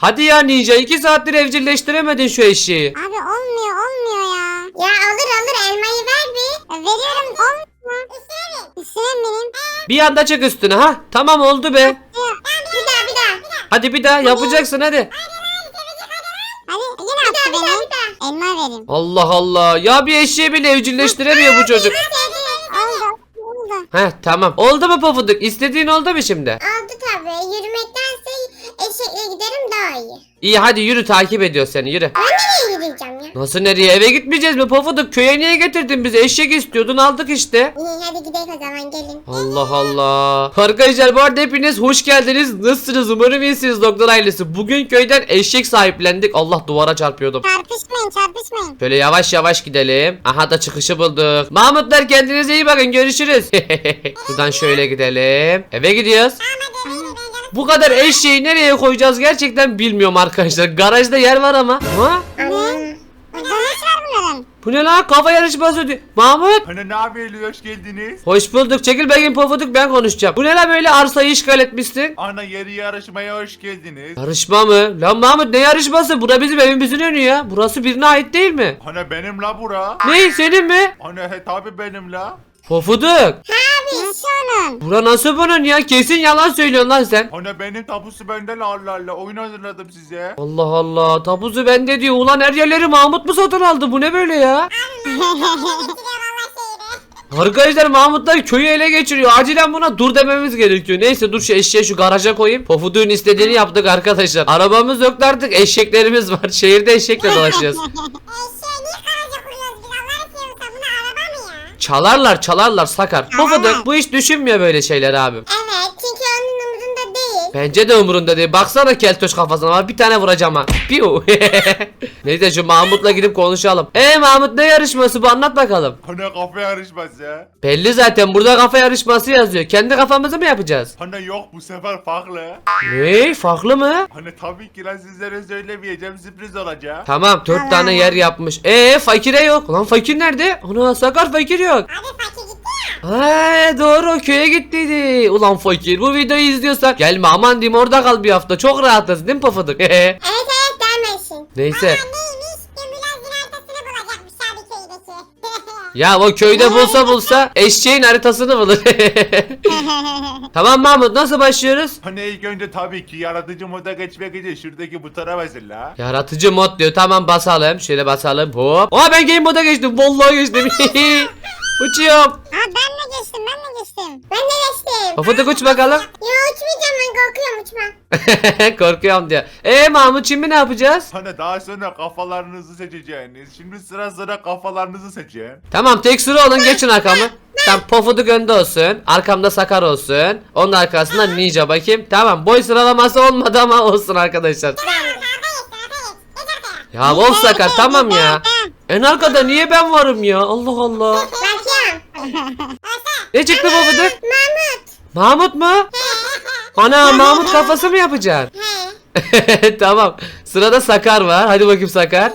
Hadi ya Ninja 2 saattir evcilleştiremedin şu eşeği. Abi olmuyor olmuyor ya. Ya alır alır elmayı ver bir. Veriyorum olmuyor. Üstüne benim. Bir anda çık üstüne ha. Tamam oldu be. Bir daha bir daha. Hadi bir daha yapacaksın hadi. Hadi yine attı Bir daha beni. bir daha. Elma vereyim. Allah Allah. Ya bir eşeği bile evcilleştiremiyor bu çocuk. Oldu. Oldu. Heh tamam. Oldu mu pofuduk? İstediğin oldu mu şimdi? Oldu tabii. Yürümektense eşekle giderim daha iyi. İyi hadi yürü takip ediyor seni yürü. Ben nereye gideceğim ya? Nasıl nereye eve gitmeyeceğiz mi pofuduk? Köye niye getirdin bizi? Eşek istiyordun aldık işte. İyi hadi gidelim o zaman gelin. Allah Allah. Arkadaşlar bu arada hepiniz hoş geldiniz. Nasılsınız? Umarım iyisiniz doktor ailesi. Bugün köyden eşek sahiplendik. Allah duvara çarpıyordum. Çarpışmayın çarpışmayın. Şöyle yavaş yavaş gidelim. Aha da çıkışı bulduk. Mahmutlar kendinize iyi bakın. Görüşürüz. Buradan şöyle gidelim. Eve gidiyoruz. Bu kadar eşeği nereye koyacağız gerçekten bilmiyorum arkadaşlar. Garajda yer var ama. Ha? Ne var bunların? Bu ne lan? Kafa yarışması diyor. Mahmut. Hani ne yapıyorsunuz? Hoş geldiniz. Hoş bulduk. Çekil bakayım pofuduk ben konuşacağım. Bu ne lan böyle arsayı işgal etmişsin? Ana yeri yarışmaya hoş geldiniz. Yarışma mı? Lan Mahmut ne yarışması? Bura bizim evimizin önü ya. Burası birine ait değil mi? Hani benim la bura. Ne? Senin mi? Hani he tabi benim la. Pofuduk. Onun? Bura nasıl bunun ya? Kesin yalan söylüyorsun lan sen. Hani benim tapusu bende la Allah Allah. Oyun hazırladım size. Allah Allah. Tapuzu bende diyor. Ulan her yerleri Mahmut mu satın aldı? Bu ne böyle ya? Arkadaşlar Mahmutlar köyü ele geçiriyor. Acilen buna dur dememiz gerekiyor. Neyse dur şu eşeği şu garaja koyayım. Pofuduk'un istediğini yaptık arkadaşlar. Arabamız yok artık eşeklerimiz var. Şehirde eşekle dolaşıyoruz. Çalarlar çalarlar sakar. Pofuduk bu hiç düşünmüyor böyle şeyler abim. Evet çünkü onun umurunda değil. Bence de umurunda değil. Baksana keltoş kafasına var. Bir tane vuracağım ha. Piu. Neyse şu Mahmut'la gidip konuşalım. E Mahmut ne yarışması bu anlat bakalım. Hani kafa yarışması. Belli zaten burada kafa yarışması yazıyor. Kendi kafamızı mı yapacağız? Hani yok bu sefer farklı. Ne? Farklı mı? Hani tabii ki lan sizlere söylemeyeceğim sürpriz olacak. Tamam dört tane yer yapmış. E fakire yok. Lan fakir nerede? Ana sakar fakir yok. Abi fakir gitti ya. He doğru köye gittiydi. Ulan fakir bu videoyu izliyorsan gelme aman diyeyim orada kal bir hafta. Çok rahatız değil mi pafıdık? Evet evet gelmesin. Neyse. Aa neymiş? Gömülen haritasını bulacakmış abi köydeki. Ya o köyde bulsa bulsa eşeğin haritasını bulur. tamam Mahmut nasıl başlıyoruz? Hani ilk önce tabii ki yaratıcı moda geçmek için şuradaki butona basın la. Yaratıcı mod diyor. Tamam basalım. Şöyle basalım. Hop. Aa ben game moda geçtim. Vallahi geçtim. Uçuyorum. Ha ben de geçtim ben de geçtim. ben de geçtim. Pofuduk uç bakalım. Ya uçmayacağım ben korkuyorum uçma. Korkuyorum diyor. Eee Mahmut şimdi ne yapacağız? Hani daha sonra kafalarınızı seçeceğiniz. Şimdi sıra sıra kafalarınızı seçin. Tamam tek sıra olun geçin arkamı. Tamam pofuduk önde olsun. Arkamda sakar olsun. Onun arkasında ninja bakayım. Tamam boy sıralaması olmadı ama olsun arkadaşlar. Ya of sakar tamam ya. En arkada niye ben varım ya? Allah Allah. Ne çıktı pofuduk? Mahmut. Mahmut mu? Ana Mahmut kafası mı yapacaksın? Tamam. Sırada Sakar var. Hadi bakayım Sakar.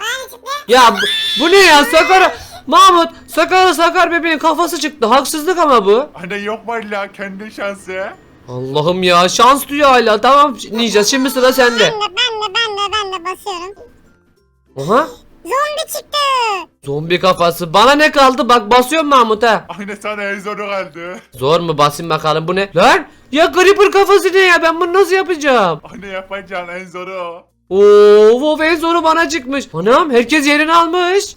Bana çıktı. Ya bu, bu ne ya Sakar? Mahmut Sakar Sakar bebeğin kafası çıktı. Haksızlık ama bu. Hani yok mu la kendi şansı? Allah'ım ya şans diyor hala. Tamam Ninja şimdi sıra sende. Ben de ben de ben de ben de basıyorum. Aha. Zombi çıktı. Zombi kafası. Bana ne kaldı? Bak basıyorum Mahmut ha. Hani sana en zoru kaldı. Zor mu basayım bakalım bu ne? Lan ya Creeper kafası ne ya? Ben bunu nasıl yapacağım? Hani yapacağın en zoru o. Oo, of en zoru bana çıkmış. Anam herkes yerini almış.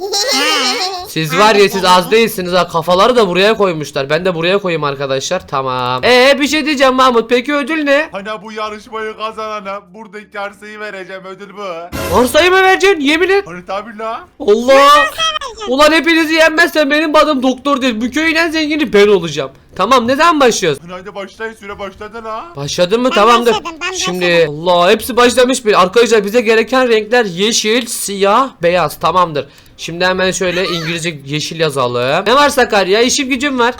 Siz var ya siz az değilsiniz ha kafaları da buraya koymuşlar. Ben de buraya koyayım arkadaşlar. Tamam. Ee bir şey diyeceğim Mahmut. Peki ödül ne? Hani bu yarışmayı kazanana buradaki arsayı vereceğim ödül bu. Arsayı mı vereceksin? Yemin et. Hani tabi la. Allah. Ulan hepinizi yenmezsen benim adım doktor değil. Bu köyün en zengini ben olacağım. Tamam neden başlıyoruz? Hani hadi başlayın süre başladı la. Başladın mı? Ben Tamamdır. başladım, ben Şimdi Allah hepsi başlamış bir. Arkadaşlar bize gereken renkler yeşil, siyah, beyaz. Tamamdır. Şimdi hemen şöyle İngilizce yeşil yazalım. Ne var Sakarya? İşim gücüm var.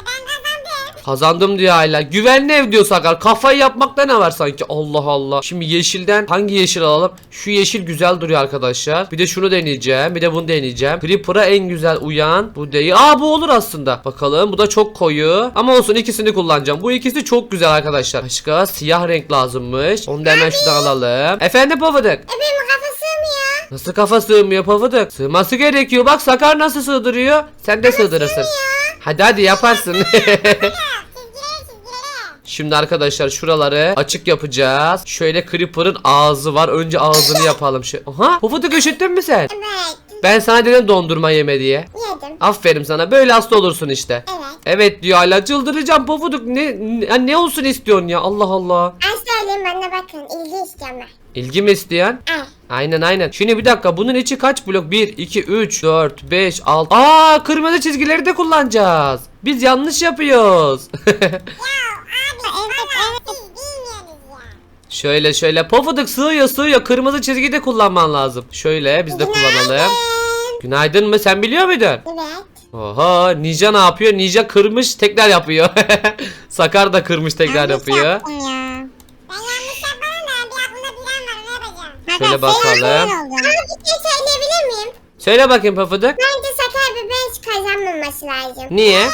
Kazandım diyor hala. Güvenli ev diyor Sakar. Kafayı yapmakta ne var sanki? Allah Allah. Şimdi yeşilden hangi yeşil alalım? Şu yeşil güzel duruyor arkadaşlar. Bir de şunu deneyeceğim. Bir de bunu deneyeceğim. Creeper'a en güzel uyan. Bu değil. Aa bu olur aslında. Bakalım bu da çok koyu. Ama olsun ikisini kullanacağım. Bu ikisi çok güzel arkadaşlar. Başka siyah renk lazımmış. Onu da hemen şuradan alalım. Efendim Pofuduk. E benim kafa sığmıyor. Nasıl kafa sığmıyor Pofuduk? Sığması gerekiyor. Bak Sakar nasıl sığdırıyor? Sen de sığdırırsın. Hadi hadi yaparsın. Şimdi arkadaşlar şuraları açık yapacağız. Şöyle Creeper'ın ağzı var. Önce ağzını yapalım. Şu... Aha Pofuduk üşüttün mü sen? Evet. Ben sana dedim dondurma yeme diye. Yedim. Aferin sana. Böyle hasta olursun işte. Evet. Evet diyor hala çıldıracağım Pofuduk. Ne, ne, ne olsun istiyorsun ya Allah Allah. Az söyleyeyim bana bakın. İlgi istiyorum ben. İlgi mi isteyen? Al. Aynen aynen. Şimdi bir dakika bunun içi kaç blok? 1, 2, 3, 4, 5, 6. Aa kırmızı çizgileri de kullanacağız. Biz yanlış yapıyoruz. Şöyle şöyle pofuduk sığıyor sığıyor. Kırmızı çizgiyi de kullanman lazım. Şöyle biz de kullanalım. Günaydın. Mı? Sen biliyor muydun? Evet. Oha Ninja ne yapıyor? Ninja kırmış tekrar yapıyor. Sakar da kırmış tekrar yapıyor. ya. Ben yanlış yapmadım da bir aklımda plan var ne yapacağım? Şöyle bakalım. Ama bir şey söyleyebilir miyim? Söyle bakayım pofuduk. Bence Sakar bir hiç kazanmaması lazım. Niye?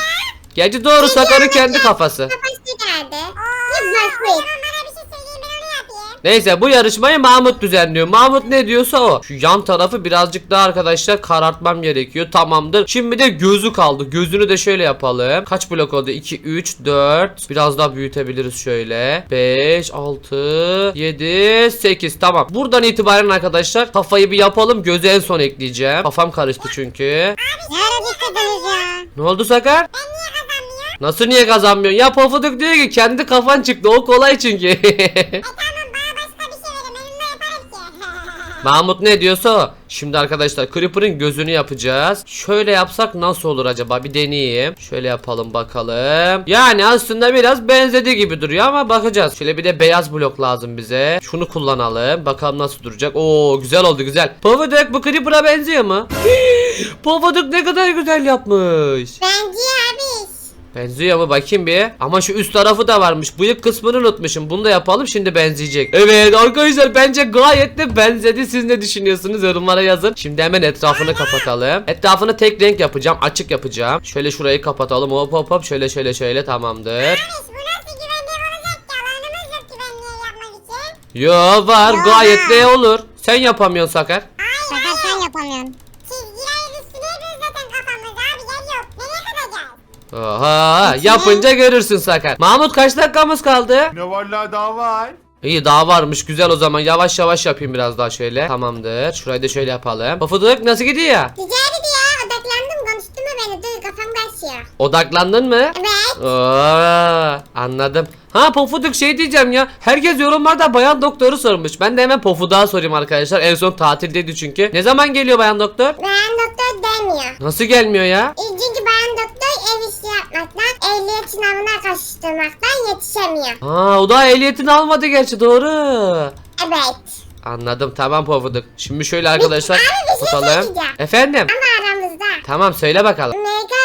Gerçi doğru Sakar'ın kendi kafası. Kafası geldi. Bir basit. Bana bir şey söyleyin ben onu yapayım. Neyse bu yarışmayı Mahmut düzenliyor. Mahmut ne diyorsa o. Şu yan tarafı birazcık daha arkadaşlar karartmam gerekiyor. Tamamdır. Şimdi de gözü kaldı. Gözünü de şöyle yapalım. Kaç blok oldu? 2, 3, 4. Biraz daha büyütebiliriz şöyle. 5, 6, 7, 8. Tamam. Buradan itibaren arkadaşlar kafayı bir yapalım. Gözü en son ekleyeceğim. Kafam karıştı çünkü. Ne ara bitirdiniz ya? Ne oldu Sakar? Ben? Nasıl niye kazanmıyorsun? Ya Pofuduk diyor ki kendi kafan çıktı. O kolay çünkü. E tamam Mahmut ne diyorsa o. Şimdi arkadaşlar Creeper'ın gözünü yapacağız. Şöyle yapsak nasıl olur acaba? Bir deneyeyim. Şöyle yapalım bakalım. Yani aslında biraz benzedi gibi duruyor ama bakacağız. Şöyle bir de beyaz blok lazım bize. Şunu kullanalım. Bakalım nasıl duracak. Oo güzel oldu güzel. Pofuduk bu Creeper'a benziyor mu? Pofuduk ne kadar güzel yapmış. Abi. Benziyor mu bakayım bir. Ama şu üst tarafı da varmış. Bıyık kısmını unutmuşum. Bunu da yapalım şimdi benzeyecek. Evet arkadaşlar bence gayet de benzedi. Siz ne düşünüyorsunuz yorumlara yazın. Şimdi hemen etrafını kapatalım. Etrafını tek renk yapacağım. Açık yapacağım. Şöyle şurayı kapatalım. Hop hop hop. Şöyle şöyle şöyle tamamdır. Yo var gayet de olur. Sen yapamıyorsun Sakar. Sakar sen yapamıyorsun. Oha yapınca görürsün Sakar. Mahmut kaç dakikamız kaldı? Ne var la daha var? İyi daha varmış. Güzel o zaman. Yavaş yavaş yapayım biraz daha şöyle. Tamamdır. Şurayı da şöyle yapalım. Pofuduk nasıl gidiyor? Güzeldi kaçıyor. Odaklandın mı? Evet. Oo, anladım Ha Pofuduk şey diyeceğim ya Herkes yorumlarda bayan doktoru sormuş Ben de hemen Pofuduk'a sorayım arkadaşlar En son tatildeydi çünkü Ne zaman geliyor bayan doktor? Bayan doktor demiyor. Nasıl gelmiyor ya? E, Çünkü bayan doktor ev işi yapmaktan, ehliyet sınavına kaçıştırmaktan yetişemiyor. Ha o da ehliyetini almadı gerçi doğru Evet. Anladım tamam Pofuduk Şimdi şöyle arkadaşlar Abi bir şey tutalım söyleyeceğim. Efendim Ama aramızda. Tamam söyle bakalım abla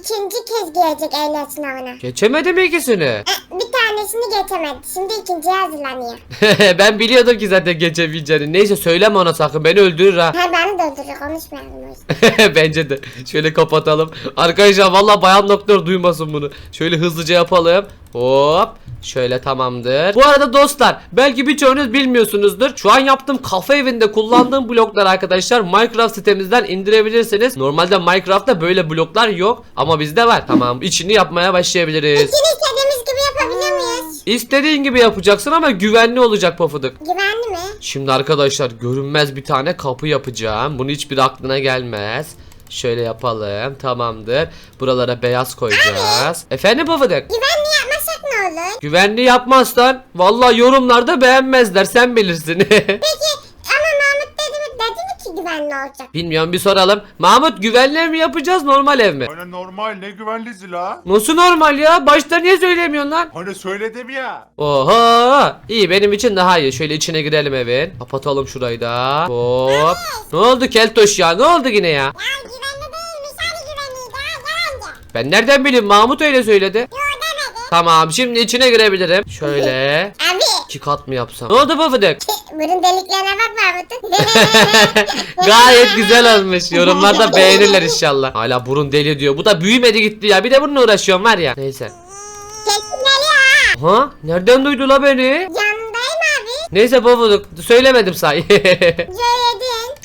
ikinci kez girecek ehliyet sınavına. Geçemedi mi ikisini? E, Bir tanesini geçemedi. Şimdi ikinciye hazırlanıyor. ben biliyordum ki zaten geçemeyeceğini. Neyse söyleme ona sakın beni öldürür ha. Ha beni de öldürür konuşmayalım o yüzden. Bence de. Şöyle kapatalım. Arkadaşlar valla bayan doktor duymasın bunu. Şöyle hızlıca yapalım. Hop. Şöyle tamamdır. Bu arada dostlar belki birçoğunuz bilmiyorsunuzdur. Şu an yaptığım kafe evinde kullandığım bloklar arkadaşlar Minecraft sitemizden indirebilirsiniz. Normalde Minecraft'ta böyle bloklar yok ama bizde var. Tamam içini yapmaya başlayabiliriz. İkini istediğimiz gibi yapabiliyor muyuz? İstediğin gibi yapacaksın ama güvenli olacak pofuduk. Güvenli mi? Şimdi arkadaşlar görünmez bir tane kapı yapacağım. Bunu hiçbir aklına gelmez. Şöyle yapalım. Tamamdır. Buralara beyaz koyacağız. Efendim Pofuduk? Güvenli olur? Güvenli yapmazsan vallahi yorumlarda beğenmezler. Sen bilirsin. Peki ama Mahmut dedi mi, dedi mi ki güvenli olacak? Bilmiyorum bir soralım. Mahmut güvenli ev mi yapacağız normal ev mi? Hani normal ne güvenlisi la? Nasıl normal ya? Başta niye söylemiyorsun lan? Hani söyledim ya. Oha! İyi benim için daha iyi. Şöyle içine girelim evin. Kapatalım şurayı da. Hop. Ne oldu Keltoş ya? Ne oldu yine ya? Ya güvenli değilmiş hani güvenliydi ha yalancı. Ben nereden bileyim Mahmut öyle söyledi. Yo Tamam şimdi içine girebilirim. Şöyle. Abi iki kat mı yapsam? Ne oldu Pofuduk? burun deliklerine bak Mahmut'un. Gayet güzel olmuş. Yorumlarda beğenirler inşallah. Hala burun deli diyor. Bu da büyümedi gitti ya. Bir de bununla uğraşıyorum var ya. Neyse. Kesin ha. Ha? Nereden duydu la beni? Yanındayım abi. Neyse Pofuduk. Söylemedim say.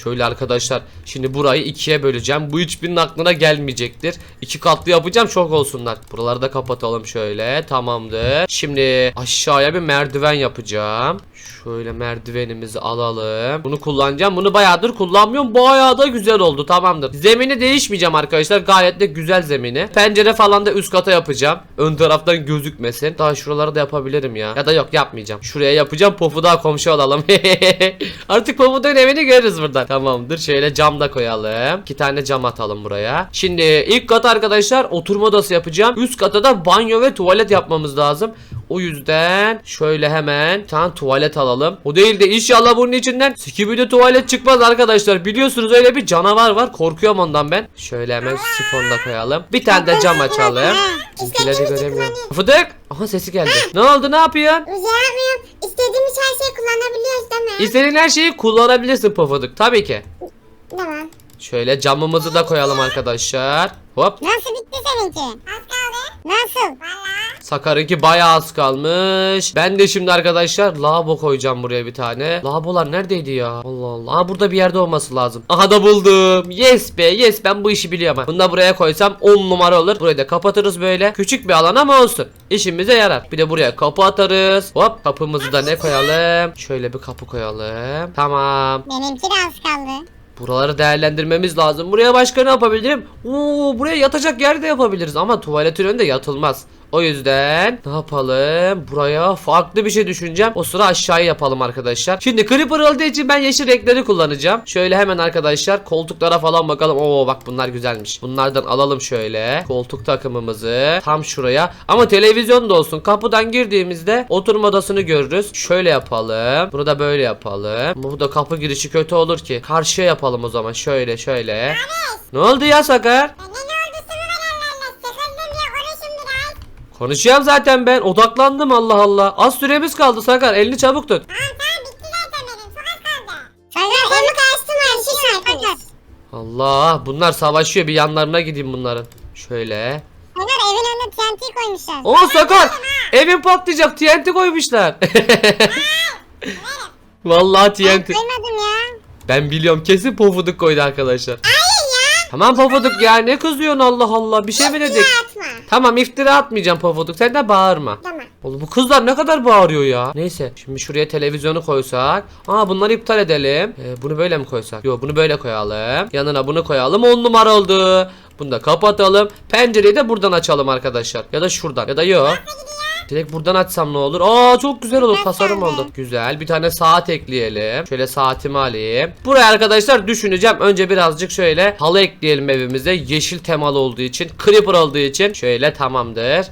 Şöyle arkadaşlar. Şimdi burayı ikiye böleceğim. Bu hiçbirinin aklına gelmeyecektir. İki katlı yapacağım şok olsunlar. Buraları da kapatalım şöyle. Tamamdır. Şimdi aşağıya bir merdiven yapacağım. Şöyle merdivenimizi alalım. Bunu kullanacağım. Bunu bayağıdır kullanmıyorum. Bayağı da güzel oldu. Tamamdır. Zemini değişmeyeceğim arkadaşlar. Gayet de güzel zemini. Pencere falan da üst kata yapacağım. Ön taraftan gözükmesin. Daha şuraları da yapabilirim ya. Ya da yok yapmayacağım. Şuraya yapacağım. Pofu daha komşu olalım. Artık Pofuduk'un evini görürüz buradan. Tamamdır. Şöyle cam da koyalım. İki tane cam atalım buraya. Şimdi ilk kat arkadaşlar oturma odası yapacağım. Üst kata da banyo ve tuvalet yapmamız lazım. O yüzden şöyle hemen bir tane tuvalet alalım. O değil de inşallah bunun içinden sikibidi tuvalet çıkmaz arkadaşlar. Biliyorsunuz öyle bir canavar var. Korkuyorum ondan ben. Şöyle hemen sifonu da koyalım. Bir tane de cam açalım. Bizimkileri göremiyorum. Fıdık. Aha sesi geldi. ne oldu ne yapıyorsun? Şey yapmıyorum. İstediğimiz her şeyi kullanabiliyoruz değil mi? İstediğin her şeyi kullanabilirsin Pofuduk. Tabii ki. Tamam. Şöyle camımızı da koyalım arkadaşlar. Hop. Nasıl bitti seninki? Az kaldı. Nasıl? Sakar'ınki bayağı az kalmış. Ben de şimdi arkadaşlar lavabo koyacağım buraya bir tane. Lavabolar neredeydi ya? Allah Allah. Aa, burada bir yerde olması lazım. Aha da buldum. Yes be yes ben bu işi biliyorum. Bunu da buraya koysam 10 numara olur. Burayı da kapatırız böyle. Küçük bir alan ama olsun. İşimize yarar. Bir de buraya kapı atarız. Hop kapımızı da ne koyalım? Şöyle bir kapı koyalım. Tamam. Benimki de az kaldı. Buraları değerlendirmemiz lazım. Buraya başka ne yapabilirim? Oo, buraya yatacak yer de yapabiliriz ama tuvaletin önünde yatılmaz. O yüzden ne yapalım? Buraya farklı bir şey düşüneceğim. O sıra aşağıya yapalım arkadaşlar. Şimdi creeper olduğu için ben yeşil renkleri kullanacağım. Şöyle hemen arkadaşlar koltuklara falan bakalım. Oo bak bunlar güzelmiş. Bunlardan alalım şöyle. Koltuk takımımızı tam şuraya. Ama televizyon da olsun. Kapıdan girdiğimizde oturma odasını görürüz. Şöyle yapalım. Bunu da böyle yapalım. Ama bu da kapı girişi kötü olur ki. Karşıya yapalım o zaman. Şöyle şöyle. Ne oldu ya Sakar? Konuşuyorum zaten ben. Odaklandım Allah Allah. Az süremiz kaldı Sakar. Elini çabuk tut. Tamam tamam bitti zaten benim. Çok az kaldı. Sakar Konu kaçtım her şey Sakar. Allah. Bunlar savaşıyor. Bir yanlarına gideyim bunların. Şöyle. Sakar evin önüne TNT koymuşlar. Oo Sakar. Evin patlayacak. TNT koymuşlar. Vallahi Ben TNT. koymadım ya. Ben biliyorum kesin pofuduk koydu arkadaşlar. Tamam pofuduk ya ne kızıyorsun Allah Allah bir şey mi dedik? Atma. Tamam iftira atmayacağım pofuduk sen de bağırma. Tamam. Oğlum bu kızlar ne kadar bağırıyor ya. Neyse şimdi şuraya televizyonu koysak. Aa bunları iptal edelim. Ee, bunu böyle mi koysak? Yok bunu böyle koyalım. Yanına bunu koyalım 10 numara oldu. Bunu da kapatalım. Pencereyi de buradan açalım arkadaşlar. Ya da şuradan ya da yok. Direkt buradan açsam ne olur? Aa çok güzel olur. Tasarım oldu. Güzel. Bir tane saat ekleyelim. Şöyle saatimi alayım. Buraya arkadaşlar düşüneceğim. Önce birazcık şöyle halı ekleyelim evimize. Yeşil temalı olduğu için. Creeper olduğu için. Şöyle tamamdır.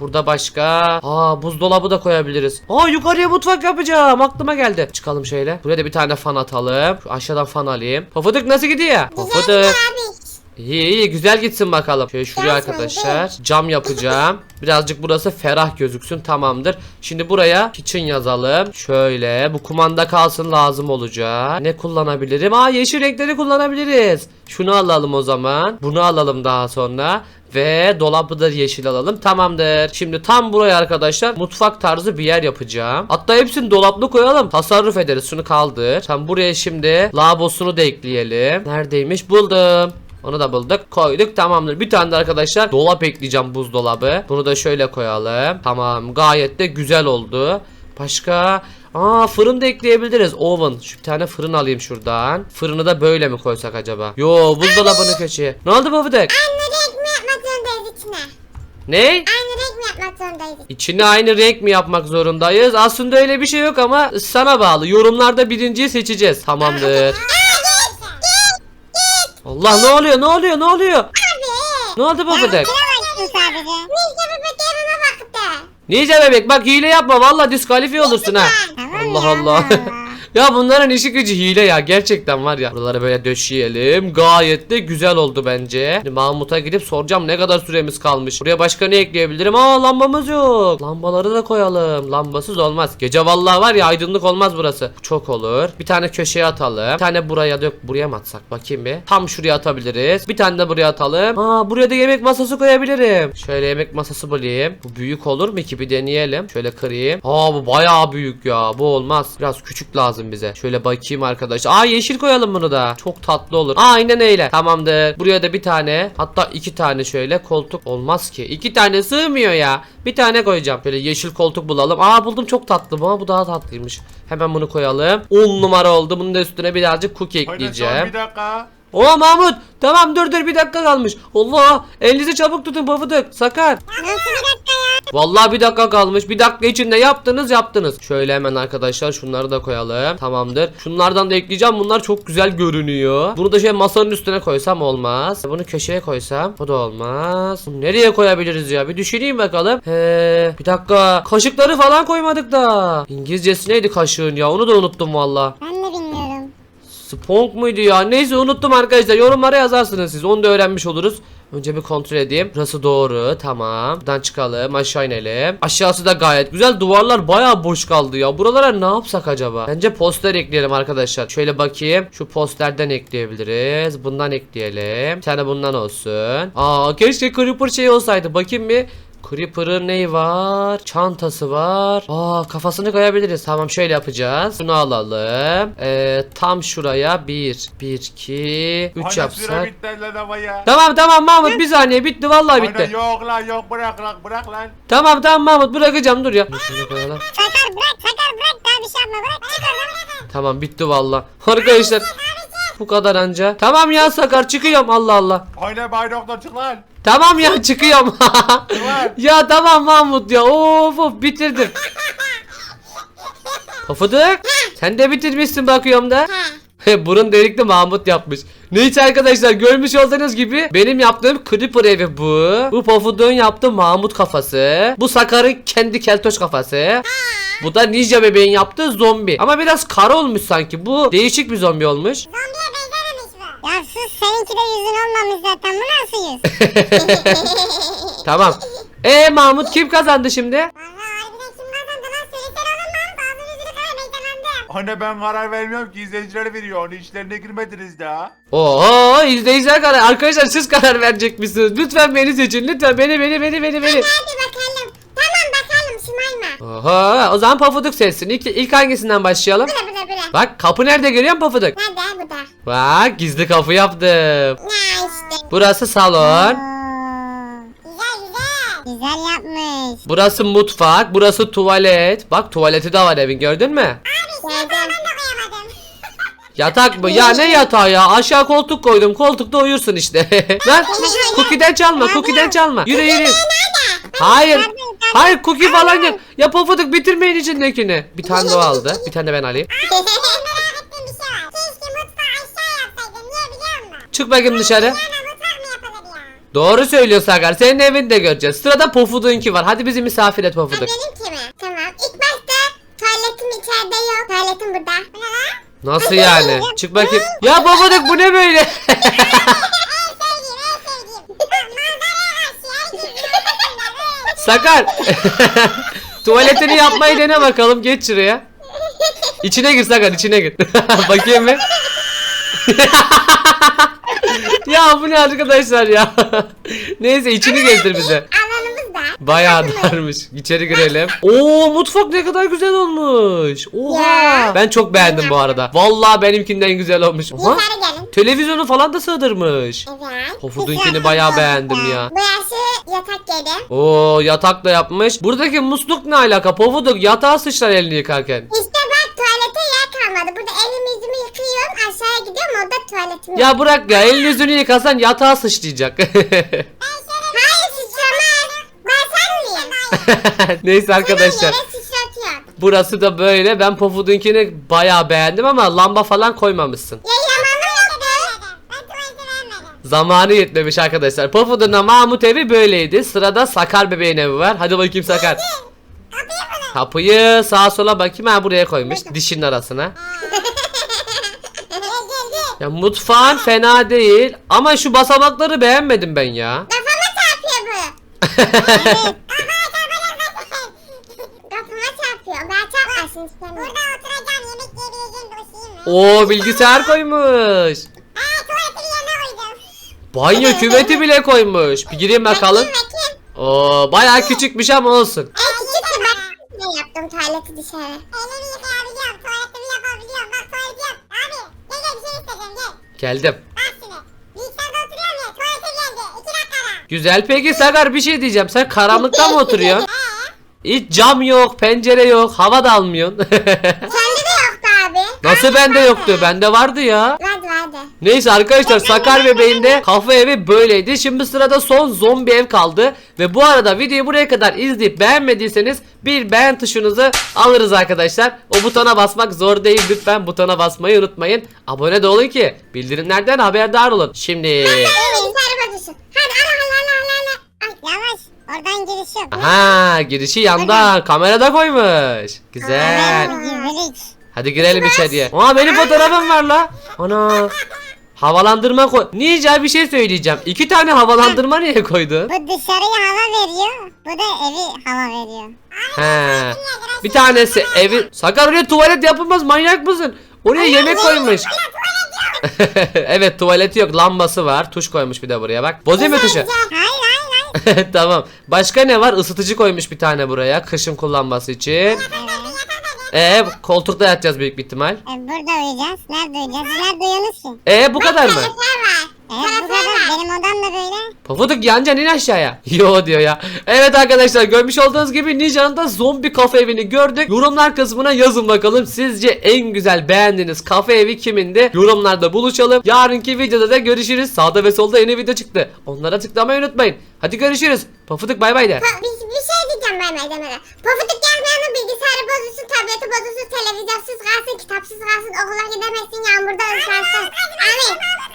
Burada başka Aa buzdolabı da koyabiliriz Aa yukarıya mutfak yapacağım aklıma geldi Çıkalım şöyle Buraya da bir tane fan atalım Şu aşağıdan fan alayım Pofuduk nasıl gidiyor? Pofuduk. İyi iyi güzel gitsin bakalım. Şöyle şuraya arkadaşlar cam yapacağım. Birazcık burası ferah gözüksün tamamdır. Şimdi buraya kitchen yazalım. Şöyle bu kumanda kalsın lazım olacak. Ne kullanabilirim? Aa yeşil renkleri kullanabiliriz. Şunu alalım o zaman. Bunu alalım daha sonra. Ve dolabı da yeşil alalım. Tamamdır. Şimdi tam buraya arkadaşlar mutfak tarzı bir yer yapacağım. Hatta hepsini dolaplı koyalım. Tasarruf ederiz. Şunu kaldır. Tam buraya şimdi lavabosunu da ekleyelim. Neredeymiş? Buldum. Onu da bulduk. Koyduk tamamdır. Bir tane de arkadaşlar dolap ekleyeceğim buzdolabı. Bunu da şöyle koyalım. Tamam gayet de güzel oldu. Başka Aa fırın da ekleyebiliriz. Oven. Şu bir tane fırın alayım şuradan. Fırını da böyle mi koysak acaba? Yo buzdolabını köşeye. Ne oldu Pofuduk? Aynı renk mi yapmak zorundayız içine? Ne? Aynı renk mi yapmak zorundayız? İçini aynı renk mi yapmak zorundayız? Aslında öyle bir şey yok ama sana bağlı. Yorumlarda birinciyi seçeceğiz. Tamamdır. Allah ne oluyor? Ne oluyor? Ne oluyor? Ne oldu sadece. Neyse bebek evime baktı. Nice bebek bak hile yapma valla diskalifiye olursun ha. Tamam Allah ya, Allah. ya bunların işi gücü hile ya gerçekten var ya. Buraları böyle döşeyelim. Gayet de güzel oldu bence. Şimdi Mahmut'a gidip soracağım ne kadar süremiz kalmış. Buraya başka ne ekleyebilirim? Aa lambamız yok. Lambaları da koyalım. Lambasız olmaz. Gece vallahi var ya aydınlık olmaz burası. Çok olur. Bir tane köşeye atalım. Bir tane buraya dök. Buraya mı atsak? Bakayım bir. Tam şuraya atabiliriz. Bir tane de buraya atalım. Aa buraya da yemek masası koyabilirim. Şöyle yemek masası bulayım. Bu büyük olur mu ki? Bir deneyelim. Şöyle kırayım. Aa bu bayağı büyük ya. Bu olmaz. Biraz küçük lazım bize. Şöyle bakayım arkadaş. Aa yeşil koyalım bunu da. Çok tatlı olur. Aynen öyle. Tamamdır. Buraya da bir tane hatta iki tane şöyle koltuk olmaz ki. İki tane sığmıyor ya. Bir tane koyacağım. Şöyle yeşil koltuk bulalım. Aa buldum çok tatlı. Aa bu daha tatlıymış. Hemen bunu koyalım. 10 numara oldu. Bunun da üstüne birazcık cookie ekleyeceğim. bir dakika. Oo Mahmut. Tamam dur dur bir dakika kalmış. Allah. Elinizi çabuk tutun pafuduk. Sakar. Nasıl bir dakika ya? Vallahi bir dakika kalmış. Bir dakika içinde yaptınız yaptınız. Şöyle hemen arkadaşlar şunları da koyalım. Tamamdır. Şunlardan da ekleyeceğim. Bunlar çok güzel görünüyor. Bunu da şöyle masanın üstüne koysam olmaz. Bunu köşeye koysam bu da olmaz. Bunu nereye koyabiliriz ya? Bir düşüneyim bakalım. He, bir dakika. Kaşıkları falan koymadık da. İngilizcesi neydi kaşığın ya? Onu da unuttum valla. Ben Sponk muydu ya? Neyse unuttum arkadaşlar. Yorumlara yazarsınız siz. Onu da öğrenmiş oluruz. Önce bir kontrol edeyim. Burası doğru. Tamam. Buradan çıkalım. Aşağı inelim. Aşağısı da gayet güzel. Duvarlar baya boş kaldı ya. Buralara ne yapsak acaba? Bence poster ekleyelim arkadaşlar. Şöyle bakayım. Şu posterden ekleyebiliriz. Bundan ekleyelim. Bir tane bundan olsun. Aa keşke Creeper şey olsaydı. Bakayım bir. Creeper'ın neyi var? Çantası var. Aa kafasını koyabiliriz. Tamam şöyle yapacağız. Bunu alalım. Ee, tam şuraya 1, 1, 2, 3 Hani süre yapsak. Tamam tamam Mahmut bir saniye bitti vallahi bitti. yok lan yok bırak lan bırak lan. Tamam tamam Mahmut bırakacağım dur ya. Şunu koyalım. Sakar bırak sakar bırak daha bir şey yapma bırak. Çık oradan. Tamam bitti vallahi. Arkadaşlar bu kadar anca. Tamam ya Sakar çıkıyorum Allah Allah. Hani bay doktor çık lan. Tamam ya çıkıyorum. Ya tamam Mahmut ya. Of of bitirdim. Pofuduk sen de bitirmişsin bakıyorum da. Burun delikli Mahmut yapmış. Neyse arkadaşlar görmüş olduğunuz gibi benim yaptığım Creeper evi bu. Bu Pofuduk'un yaptığı Mahmut kafası. Bu Sakar'ın kendi keltoş kafası. Bu da Ninja bebeğin yaptığı zombi. Ama biraz kara olmuş sanki. Bu değişik bir zombi olmuş. Zombiye bu. Ya sus seninki de yüzün olmamış zaten. Bu nasıl yüz? Tamam. E Mahmut kim kazandı şimdi? Valla harbiden kim kazandı lan? Söylesene oğlum lan. Bazı yüzünü kara heyecanlandım. Hani ben karar vermiyorum ki izleyiciler veriyor. Onu işlerine girmediniz daha. Oo izleyiciler karar. Arkadaşlar siz karar verecek misiniz? Lütfen beni seçin. Lütfen beni beni beni beni beni. Hadi bakalım. Oha o zaman Pafuduk seçsin. İlk, ilk hangisinden başlayalım? Bura bura bura. Bak kapı nerede görüyor musun Pafuduk? Nerede bu da? Bak gizli kapı yaptım. Ya işte. Burası salon. Oo, Güzel güzel. Güzel yapmış. Burası mutfak. Burası tuvalet. Bak tuvaleti de var evin gördün mü? Geldim. koyamadım. Yatak mı? Ya ne yatağı ya? Aşağı koltuk koydum. Koltukta uyursun işte. Lan cookie'den çalma. Cookie'den çalma. Yürü yürü. Hayır. Hayır cookie falan yok. Ya pofuduk bitirmeyin içindekini. Bir tane o aldı. Bir tane de ben alayım. Şey? Çık bakayım dışarı. Doğru söylüyor Sakar. Senin evini de göreceğiz. Sırada Pofuduk'unki var. Hadi bizi misafir et Pofuduk. benimki mi? Tamam. İlk başta tuvaletim içeride yok. Tuvaletim burada. Bu ne lan? Nasıl yani? Çık bakayım. Ya Pofuduk bu ne böyle? Sakar. Tuvaletini yapmayı dene bakalım. Geç şuraya. İçine gir Sakar içine gir. Bakayım bir. ya bu ne arkadaşlar ya. Neyse içini gezdir bize. Bayağı darmış. İçeri girelim. Oo mutfak ne kadar güzel olmuş. Oha. Ya. Ben çok beğendim bu arada. Vallahi benimkinden güzel olmuş. Oha. Yukarı gelin. Televizyonu falan da sığdırmış. Evet. Pofud'unkini bayağı beğendim ya. Burası yatak yeri. Oo yatak da yapmış. Buradaki musluk ne alaka? Pofuduk yatağa sıçrar elini yıkarken. İşte bak tuvalete yer kalmadı. Burada elimi yüzümü yıkıyorum. Aşağıya gidiyorum. Orada tuvaletim. Ya bırak ya elini yüzünü yıkasan yatağa sıçrayacak. Hayır sıçramaz. Ben sen miyim? Neyse arkadaşlar. Burası da böyle. Ben Pofud'unkini bayağı beğendim ama lamba falan koymamışsın. Ya. Zamanı yetmemiş arkadaşlar. Pofud'un da Mahmut evi böyleydi. Sırada Sakar bebeğin evi var. Hadi bakayım Sakar. Kapıyı sağa sola bakayım ha buraya koymuş dişin arasına. Ya mutfağın fena değil ama şu basamakları beğenmedim ben ya. Kafama çarpıyor bu. Burada oturacağım yemek yiyebileceğim doşayım mı? Oo bilgisayar koymuş. Aa tuvaletini yanına koydum. Banyo küveti bile koymuş. Bir gireyim bakalım. Oo bayağı küçükmüş ama olsun. En küçüktü ben. Ne yaptım tuvaleti dışarı. Elimi yıkayabiliyorum tuvaletimi yapabiliyorum. Bak tuvaleti yap. Abi gel gel bir şey isteyeceğim gel. Geldim. Bak şimdi. Bilgisayarda oturuyorum ya tuvalete geldi. İki dakikada. Güzel peki Sakar bir şey diyeceğim. Sen karanlıkta mı oturuyorsun? Hiç cam yok, pencere yok, hava da almıyorsun. Sende de yoktu abi. Nasıl bende yoktu? Bende vardı ya. Vardı vardı. Neyse arkadaşlar Sakar bebeğinde kafa evi böyleydi. Şimdi sırada son zombi ev kaldı. Ve bu arada videoyu buraya kadar izleyip beğenmediyseniz bir beğen tuşunuzu alırız arkadaşlar. O butona basmak zor değil. Lütfen butona basmayı unutmayın. Abone de olun ki bildirimlerden haberdar olun. Şimdi... Bilgisayarı bozulsun. Hadi ala ala. Ay. Yavaş. Oradan giriş yok. Aha girişi yanda kamerada koymuş. Güzel. Aa, Gizlilik. Hadi girelim içeriye. Aa benim fotoğrafım var la. Ana. Havalandırma koy. Niye bir şey söyleyeceğim. İki tane havalandırma niye koydun? Bu dışarıya hava veriyor. Bu da evi hava veriyor. He. Bir tanesi evi. Sakar oraya tuvalet yapılmaz manyak mısın? Oraya yemek koymuş. evet tuvaleti yok lambası var. Tuş koymuş bir de buraya bak. Bozayım mı tuşu? Hayır. tamam. Başka ne var? Isıtıcı koymuş bir tane buraya. Kışın kullanması için. Ee koltukta yatacağız büyük bir ihtimal. E, burada uyuyacağız. Nerede uyuyacağız? Nerede uyuyorsunuz ki? Ee bu kadar mı? Var. Evet bu kadar. Benim odam da böyle. Pofuduk yanacaksın in aşağıya. Yo diyor ya. Evet arkadaşlar görmüş olduğunuz gibi Ninja'nın da zombi kafe evini gördük. Yorumlar kısmına yazın bakalım. Sizce en güzel beğendiğiniz kafe evi kimindi? Yorumlarda buluşalım. Yarınki videoda da görüşürüz. Sağda ve solda yeni video çıktı. Onlara tıklamayı unutmayın. Hadi görüşürüz. Pofuduk bay bay de. Pa- bir, ben demeden. Pofuduk gelmeyenin bilgisayarı bozulsun, tableti bozulsun, televizyonsuz kalsın, kitapsız kalsın, okula gidemezsin, yağmurda ıslansın. Amin.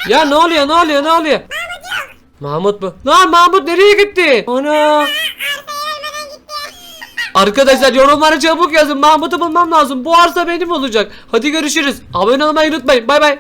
Ya ne oluyor ne oluyor ne oluyor? Mahmut mu? Lan Mahmut nereye gitti? Ana. Arkadaşlar yorumlara çabuk yazın. Mahmut'u bulmam lazım. Bu arsa benim olacak. Hadi görüşürüz. Abone olmayı unutmayın. Bay bay.